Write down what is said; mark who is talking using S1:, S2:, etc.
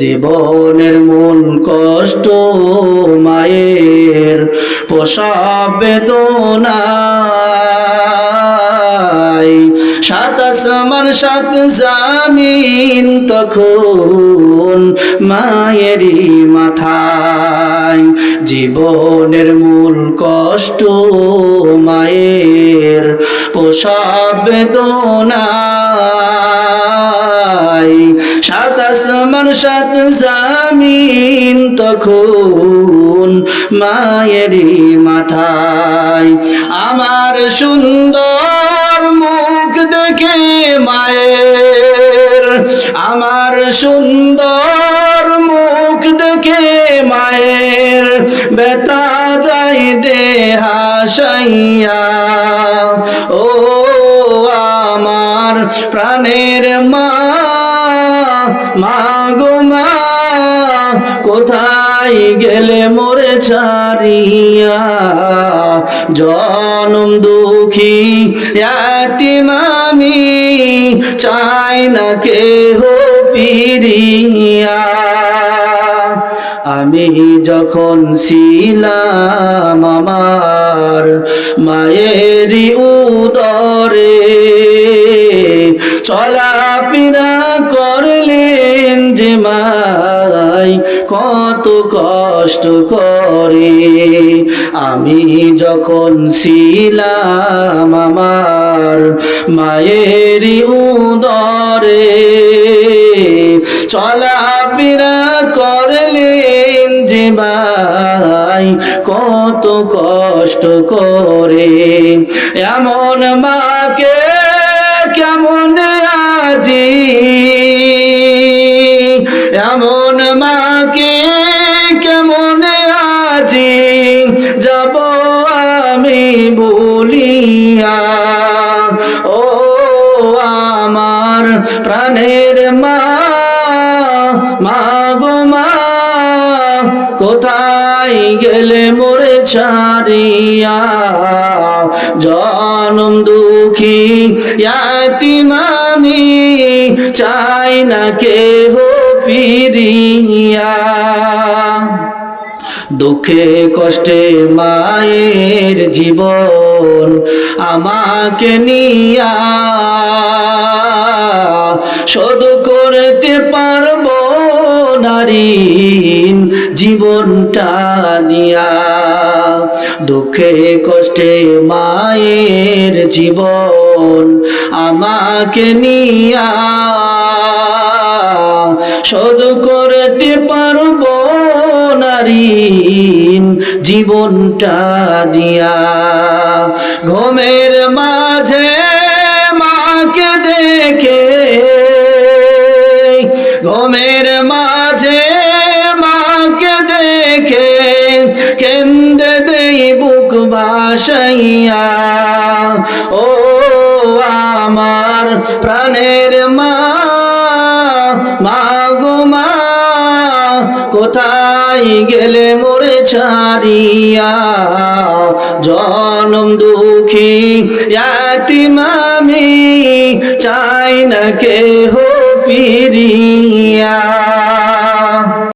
S1: জীবনের মূল কষ্ট, মায়ের প্রসব বেদনা সাত আসমান সাত জামিন তখন মায়েরই মাথায়। জীবনের মূল কষ্ট, মায়ের প্রসব বেদনায়। সাত সাত জামিন তখন মায়েরই মাথায়। আমার সুন্দর মুখ দেখে মায়ের। আমার সুন্দর মুখ দেখে মায়ের। বেতা যাই দেহাসাইয়া ও আমার প্রাণের মা মা মা, কোথায় গেলে মোরে ছাড়িয়া? জনম দুঃখী মামি, চাই না কেহ ফিরিয়া। আমি যখন ছিলাম আমার মায়েরই উদরে কত কষ্ট করে। আমি যখন ছিলাম আমার মায়েরই উদরে, চলাফেরা করলেন যে ভাই কত কষ্ট করে। এমন মাকে কেমন আজি এমন মাকে কেমন আজি যাব আমি বলিয়া? ও আমার প্রাণের মা মা গো মা, কোথায় গেলে মোরে ছাড়িয়া? জনম দুঃখী মামি চাই না কেহ ফিরিয়া। দুঃখে কষ্টে মায়ের জীবন আমাকে নিয়া। শোধ করতে পারব নারীন জীবনটা দিয়া। দুঃখে কষ্টে মায়ের জীবন আমাকে নিয়া। শোধ করতে পারব নারীন জীবনটা দিয়া। ঘুমের মাঝে মাকে দেখে, ঘুমের মাঝে মাকে দেখে কেন্দ্রে দেই বুক ভাসাইয়া। ও আমার প্রাণের মা মা কোথায় গেলে মোরে ছাড়িয়া? জনম দুঃখী মামি চাই না কেহ ফিরিয়া।